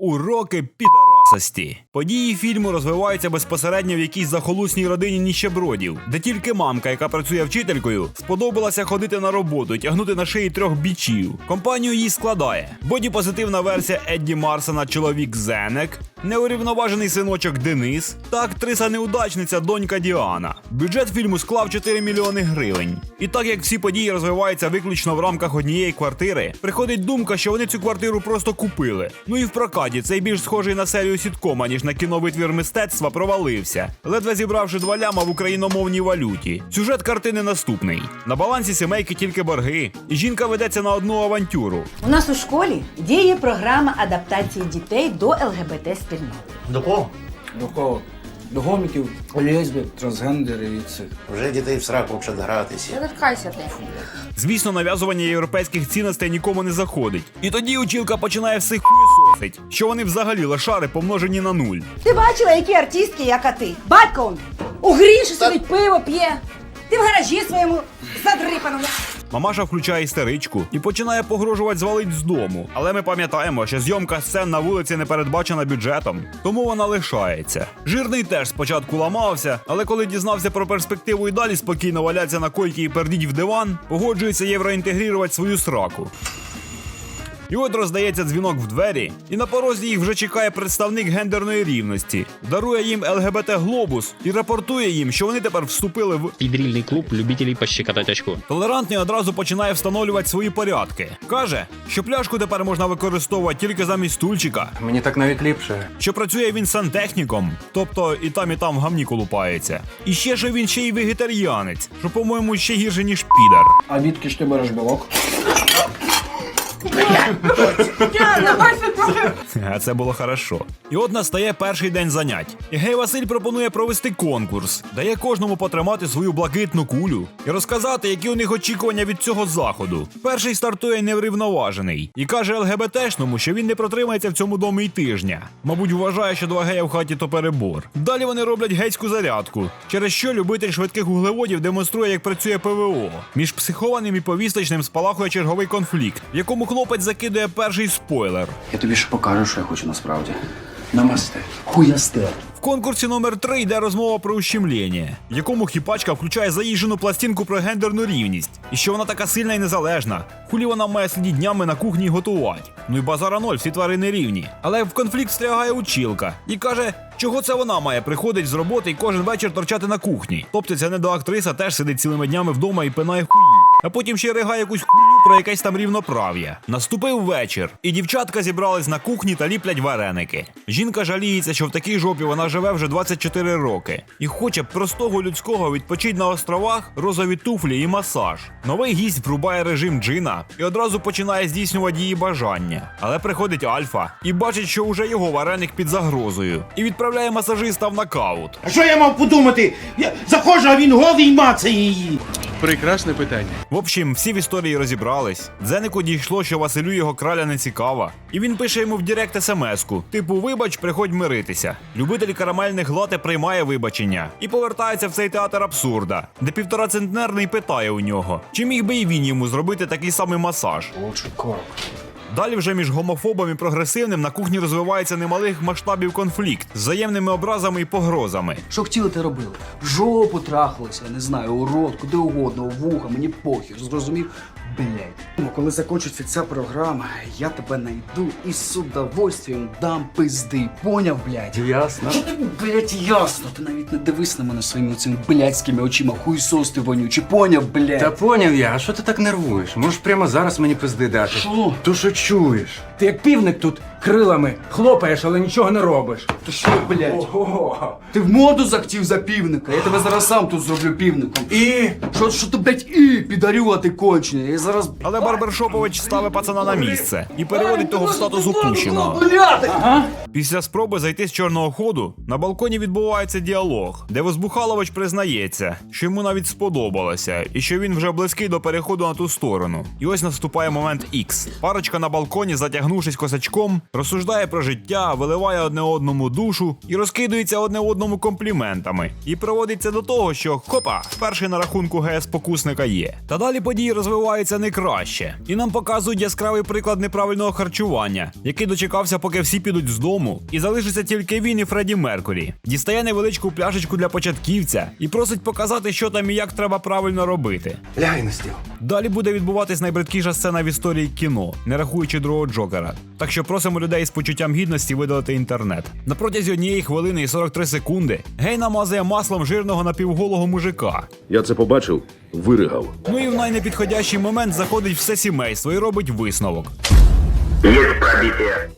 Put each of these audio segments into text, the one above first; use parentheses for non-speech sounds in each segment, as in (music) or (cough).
Уроки підарасості. Події фільму розвиваються безпосередньо в якійсь захолусній родині ніщебродів, де тільки мамка, яка працює вчителькою, сподобалася ходити на роботу тягнути на шиї трьох бічів. Компанію їй складає боді-позитивна версія Едді Марсона, чоловік Зенек, неурівноважений синочок Денис та актриса-неудачниця донька Діана. Бюджет фільму склав 4 мільйони гривень. І так як всі події розвиваються виключно в рамках однієї квартири, приходить думка, що вони цю квартиру просто купили. Ну і в прокаті цей більш схожий на серію сіткома, ніж на кіновитвір мистецтва, провалився, ледве зібравши два ляма в україномовній валюті. Сюжет картини наступний: на балансі сімейки тільки борги, і жінка ведеться на одну авантюру. У нас у школі діє програма адаптації дітей до ЛГБТ спільноти. До кого? До кого? До гоміків, лесбік, трансгендерів і цих. Вже дітей в сраку вчать гратися. Не ти. Звісно, нав'язування європейських цінностей нікому не заходить. І тоді училка починає всіх хуєсосить, що вони взагалі лошари помножені на нуль. Ти бачила, які артистки, як а ти? Батько он у гріші сидить, пиво п'є. Ти в гаражі своєму задрипаному. Мамаша включає істеричку і починає погрожувати звалить з дому. Але ми пам'ятаємо, що зйомка сцен на вулиці не передбачена бюджетом, тому вона лишається. Жирний теж спочатку ламався, але коли дізнався про перспективу і далі спокійно валяться на койці і пердіть в диван, погоджується євроінтегрувати свою сраку. І от роздається дзвінок в двері, і на порозі їх вже чекає представник гендерної рівності, дарує їм ЛГБТ глобус і рапортує їм, що вони тепер вступили в Педрильный клуб любителей пощекотать очко. Толерантний одразу починає встановлювати свої порядки. Каже, що пляшку тепер можна використовувати тільки замість стульчика, Мені так навіть ліпше. що працює він сантехніком, тобто і там, і там в гамні колупається. І ще що він ще й вегетаріанець, що, по-моєму, ще гірше, ніж підер. А відки ж ти береш білок? А це було хорошо. І от настає перший день занять. І гей Василь пропонує провести конкурс, дає кожному потримати свою блакитну кулю і розказати, які у них очікування від цього заходу. Перший стартує неврівноважений і каже ЛГБТшному, що він не протримається в цьому домі й тижня. Мабуть, вважає, що два гея в хаті то перебор. Далі вони роблять гейську зарядку, через що любитель швидких вуглеводів демонструє, як працює ПВО. Між психованим і повісточним спалахує черговий конфлікт, в якому хлопець закидує перший спойлер. Я тобі ще покажу, що я хочу насправді. Намасте. Хуясте. В конкурсі номер 3 йде розмова про ущемлення, в якому хіпачка включає заїжджену пластинку про гендерну рівність, і що вона така сильна і незалежна. Хулі вона має сидіти днями на кухні і готувати. Ну і базара ноль, всі тварини рівні. Але в конфлікт встрягає училка і каже, чого це вона має приходить з роботи і кожен вечір торчати на кухні. Тобто ця недоактриса теж сидить цілими днями вдома і пинає хуї. А потім ще ригає якусь хуйню про якесь там рівноправ'я. Наступив вечір, і дівчатка зібрались на кухні та ліплять вареники. Жінка жаліється, що в такій жопі вона живе вже 24 роки і хоче простого людського відпочить на островах, розові туфлі і масаж. Новий гість врубає режим джина і одразу починає здійснювати її бажання. Але приходить Альфа і бачить, що уже його вареник під загрозою, і відправляє масажиста в нокаут. А що я мав подумати? Я заходжу, а він голий мацає її. Прекрасне питання. В общем, всі в історії розібрались. Дзенику дійшло, що Василю його краля не цікава. І він пише йому в Директ смс-ку: типу, вибач, приходь миритися. Любитель карамельних лате приймає вибачення і повертається в цей театр абсурда, де півторацентнерний питає у нього, чи міг би і він йому зробити такий самий масаж. Лучше. Далі вже між гомофобом і прогресивним на кухні розвивається немалих масштабів конфлікт з взаємними образами і погрозами. Що хотіли, те робили. В жопу трахалися, я не знаю, у рот, куди угодно, у вуха, мені похер, зрозумів? Блять. Ну, коли закінчиться ця програма, я тебе найду і з удовольствием дам пизди. Поняв, блять? Ясно. Що тобі, блядь, ясно? Ти навіть не дивись на мене своїми цими блядськими очима, хуйсос ти вонючий, поняв, блять. Та поняв я, а що ти так нервуєш? Можеш прямо зараз мені пизди дати. Що? То що чуєш? Ти як півник тут крилами хлопаєш, але нічого не робиш. Ти що, блядь? Ого. Ти в моду захотів за півника, я тебе зараз сам тут зроблю півником. І Що, що ти, блядь, і підарю, а ти кончений. Я зараз... Але Барбершопович ставить пацана на місце і переводить того в статус упущеного. Блядь! Після спроби зайти з чорного ходу на балконі відбувається діалог, де Возбухалович признається, що йому навіть сподобалося, і що він вже близький до переходу на ту сторону. І ось наступає момент X. Парочка на балконі, затягнувшись косачком, розсуждає про життя, виливає одне одному душу і розкидується одне одному компліментами. І проводиться до того, що хопа, перший на рахунку ГС покусника є. Та далі події розвиваються не краще. І нам показують яскравий приклад неправильного харчування, який дочекався, поки всі підуть з дому, і залишиться тільки він і Фредді Меркурі. Дістає невеличку пляшечку для початківця і просить показати, що там і як треба правильно робити. Лягай на стіл. Далі буде відбуватись найбридкіша сцена в історії кіно, не рахуючи другого Джокера. Так що просимо людей з почуттям гідності видалити інтернет. На протязі однієї хвилини і 43 секунди гей намазує маслом жирного напівголого мужика. Я це побачив, виригав. Ну і в найнепідходящий момент заходить все сімейство і робить висновок.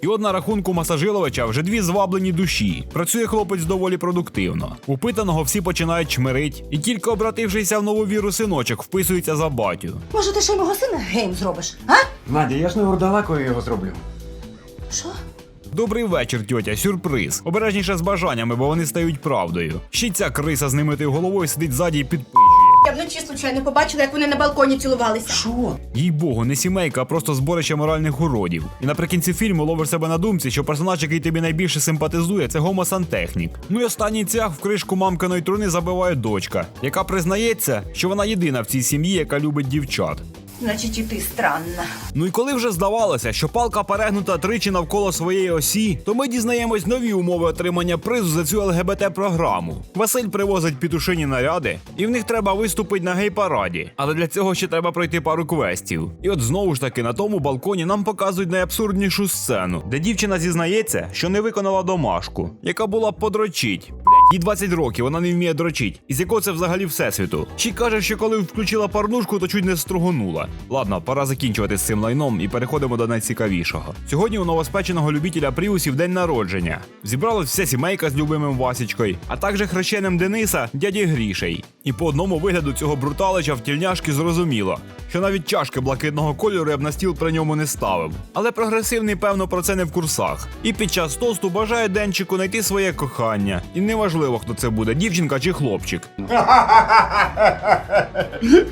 І от на рахунку Масажиловича вже дві зваблені душі. Працює хлопець доволі продуктивно. Упитаного всі починають чмирить, і тільки обратившися в нову віру синочок, вписується за батю. Може, ти ще й мого сина гейм зробиш, а? Надя, я ж не урдалакою його зроблю. Що? Добрий вечір, тьотя, сюрприз. Обережніше з бажаннями, бо вони стають правдою. Ще й ця криса з немитою головою сидить ззаді і підпижує. Я вночі случайно побачила, як вони на балконі цілувалися. Що? Їй богу, не сімейка, а просто зборище моральних уродів. І наприкінці фільму ловиш себе на думці, що персонаж, який тобі найбільше симпатизує, це гомосантехнік. Ну і останній цях в кришку мамкиної труни забиває дочка, яка признається, що вона єдина в цій сім'ї, яка любить дівчат. Значить, і ти странна. Ну і коли вже здавалося, що палка перегнута тричі навколо своєї осі, то ми дізнаємось нові умови отримання призу за цю ЛГБТ-програму. Василь привозить пітушині наряди, і в них треба виступити на гей-параді. Але для цього ще треба пройти пару квестів. І от знову ж таки на тому балконі нам показують найабсурднішу сцену, де дівчина зізнається, що не виконала домашку, яка була подрочить. Їй 20 років, вона не вміє дрочить. І з якого це взагалі всесвіту? Ще каже, що коли включила парнушку, то чуть не стругонула. Ладно, пора закінчувати з цим лайном і переходимо до найцікавішого. Сьогодні у новоспеченого любителя Пріусів день народження. Зібралась вся сімейка з любимим Васічкою, а також хрещеним Дениса, дяді Грішей. І по одному вигляду цього бруталича в тільняшки зрозуміло, що навіть чашки блакитного кольору я б на стіл при ньому не ставив. Але прогресивний, певно, про це не в курсах. І під час тосту бажає денчику знайти своє кохання. І неважливо, хто це буде, дівчинка чи хлопчик. (laughs)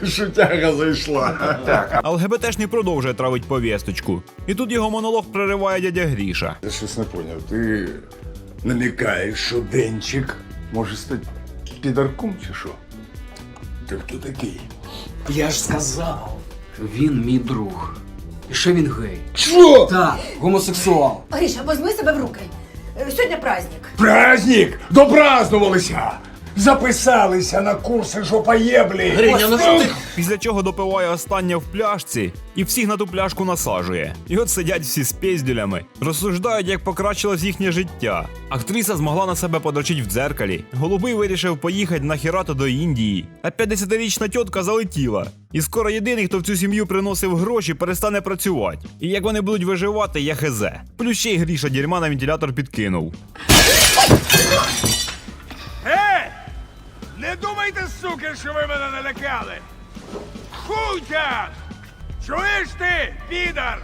Шутяга зайшла. А ЛГБТшний продовжує травить повісточку. І тут його монолог прориває дядя Гріша. Я щось не поняв. Ти намікаєш, що Денчик може стати підарком чи що? Ти хто такий? Я ж сказав. Він мій друг. І ще він гей. Що? Так, гомосексуал. Гріша, возьми себе в руки. Е, Сьогодні праздник. Праздник! Допразднувалися! Записалися на курси жопоєблі! Гриня, ну що ти? Після чого допиває останнє в пляшці і всіх на ту пляшку насаджує. І от сидять всі з пізділями, розсуждають, як покращилось їхнє життя. Актриса змогла на себе подрочить в дзеркалі. Голубий вирішив поїхати на хірато до Індії. А 50-річна тітка залетіла. І скоро єдиний, хто в цю сім'ю приносив гроші, перестане працювати. І як вони будуть виживати, я хезе. Плюс ще й гріша дерьма на вентилятор підкинув. Не думайте, суки, що ви мене налякали! Хуйте! Чуєш ти, підар?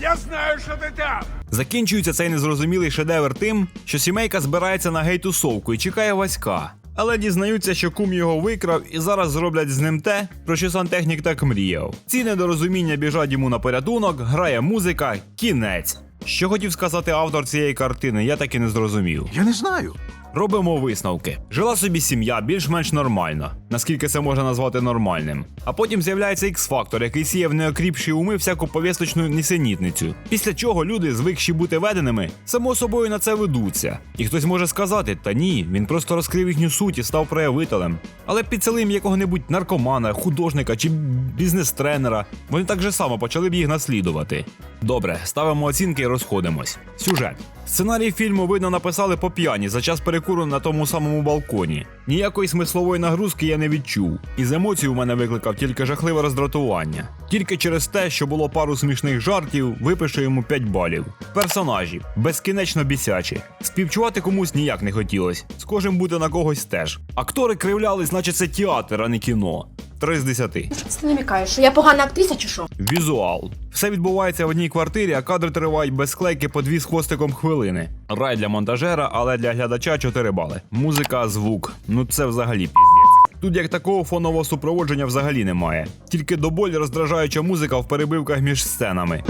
Я знаю, що ти там! Закінчується цей незрозумілий шедевр тим, що сімейка збирається на гей-тусовку і чекає Васька. Але дізнаються, що кум його викрав і зараз зроблять з ним те, про що сантехнік так мріяв. Ці недорозуміння біжать йому на порятунок, грає музика, кінець. Що хотів сказати автор цієї картини, я так і не зрозумів. Я не знаю. Робимо висновки. Жила собі сім'я більш-менш нормально, наскільки це можна назвати нормальним. А потім з'являється X-фактор, який сіє в неокріпші уми всяку повісточну нісенітницю. Після чого люди, звикші бути веденими, само собою на це ведуться. І хтось може сказати, та ні, він просто розкрив їхню суть і став проявителем. Але підселим якого-небудь наркомана, художника чи бізнес-тренера, вони так же само почали б їх наслідувати. Добре, ставимо оцінки і розходимось. Сюжет. Сценарій фільму видно написали по п'яні за час перекуру на тому самому балконі. Ніякої смислової нагрузки я не відчув. і з емоцій у мене викликав тільки жахливе роздратування. Тільки через те, що було пару смішних жартів, випишу йому 5 балів. Персонажі безкінечно бісячі. Співчувати комусь ніяк не хотілось. кожним бути на когось теж. Актори кривлялись, наче це театр, а не кіно. 3 з 10. Що ти намікаєш, що я погана актриса чи що? Візуал. Все відбувається в одній квартирі, а кадри тривають без склейки по дві з хвостиком хвилини. Рай для монтажера, але для глядача 4 бали. Музика, звук. Ну це взагалі піздець. Тут як такого фонового супроводження взагалі немає. Тільки до болі роздражаюча музика в перебивках між сценами.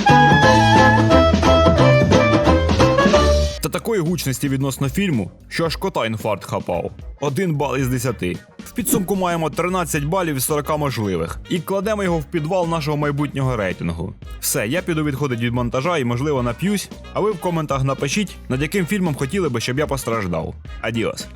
Та такої гучності відносно фільму, що аж кота інфаркт хапав. Один бал із 10. В підсумку маємо 13 балів із 40 можливих і кладемо його в підвал нашого майбутнього рейтингу. Все, я піду відходить від монтажа і, можливо, нап'юсь. А ви в коментах напишіть, над яким фільмом хотіли би, щоб я постраждав. Адіос.